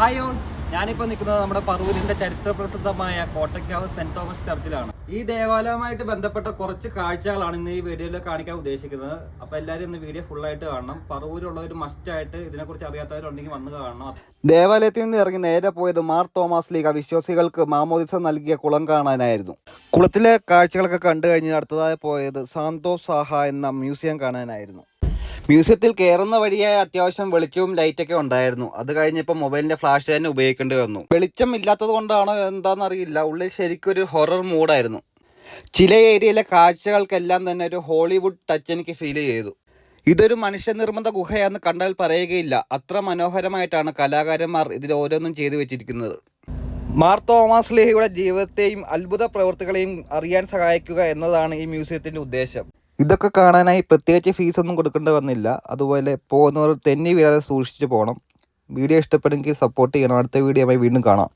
Hi on ഞാനിപ്പോൾ നിൽക്കുന്നത് നമ്മുടെ പറവൂരിന്റെ ചരിത്ര പ്രസിദ്ധമായ കോട്ടയ്ക്കാവ് സെന്റ് തോമസ് ചർച്ചിലാണ്. ഈ ദേവാലയവുമായിട്ട് ബന്ധപ്പെട്ട കുറച്ച് കാഴ്ചകളാണ് ഇന്ന് ഈ വീഡിയോയിൽ കാണിക്കാൻ ഉദ്ദേശിക്കുന്നത്. അപ്പോൾ എല്ലാവരും ഇന്ന് വീഡിയോ ഫുൾ ആയിട്ട് കാണണം. പറവൂരുള്ളവർ മസ്റ്റായിട്ട് ഇതിനെക്കുറിച്ച് അറിയാത്തവരുണ്ടെങ്കിൽ വന്ന് കാണണം. ദേവാലയത്തിൽ നിന്ന് ഇറങ്ങി നേരെ പോയത് മാർ തോമസ് ലീഗ വിശ്വാസികൾക്ക് മാമോദിസ നൽകിയ കുളം കാണാനായിരുന്നു. കുളത്തിലെ കാഴ്ചകളൊക്കെ കണ്ടു കഴിഞ്ഞ് അടുത്തതായി പോയത് സാന്തോ സാഹ എന്ന മ്യൂസിയം കാണാനായിരുന്നു. മ്യൂസിയത്തിൽ കയറുന്ന വഴിയായ അത്യാവശ്യം വെളിച്ചവും ലൈറ്റൊക്കെ ഉണ്ടായിരുന്നു. അത് കഴിഞ്ഞപ്പോൾ മൊബൈലിന്റെ ഫ്ലാഷ് തന്നെ ഉപയോഗിക്കേണ്ടി വന്നു. വെളിച്ചം ഇല്ലാത്തത് കൊണ്ടാണോ എന്താണെന്ന് അറിയില്ല. ഉള്ളിൽ ശരിക്കും ഒരു ഹൊറർ മൂഡായിരുന്നു ചില ഏരിയയിലെ കാഴ്ചകൾക്കെല്ലാം തന്നെ ഒരു ഹോളിവുഡ് ടച്ച് എനിക്ക് ഫീൽ ചെയ്തു. ഇതൊരു മനുഷ്യനിർമ്മിത ഗുഹയാന്ന് കണ്ടാൽ പറയുകയില്ല. അത്ര മനോഹരമായിട്ടാണ് കലാകാരന്മാർ ഇതിൽ ഓരോന്നും ചെയ്തു വെച്ചിരിക്കുന്നത്. മാർ തോമസ് ലേഹയുടെ ജീവിതത്തെയും അത്ഭുത പ്രവൃത്തികളെയും അറിയാൻ സഹായിക്കുക എന്നതാണ് ഈ മ്യൂസിയത്തിന്റെ ഉദ്ദേശം. ഇതൊക്കെ കാണാനായി പ്രത്യേകിച്ച് ഫീസൊന്നും കൊടുക്കേണ്ടി വന്നില്ല. അതുപോലെ പോകുന്നവർ തെന്നി വീഴാതെ സൂക്ഷിച്ച് പോകണം. വീഡിയോ ഇഷ്ടപ്പെടുമെങ്കിൽ സപ്പോർട്ട് ചെയ്യണം. അടുത്ത വീഡിയോ വീണ്ടും കാണാം.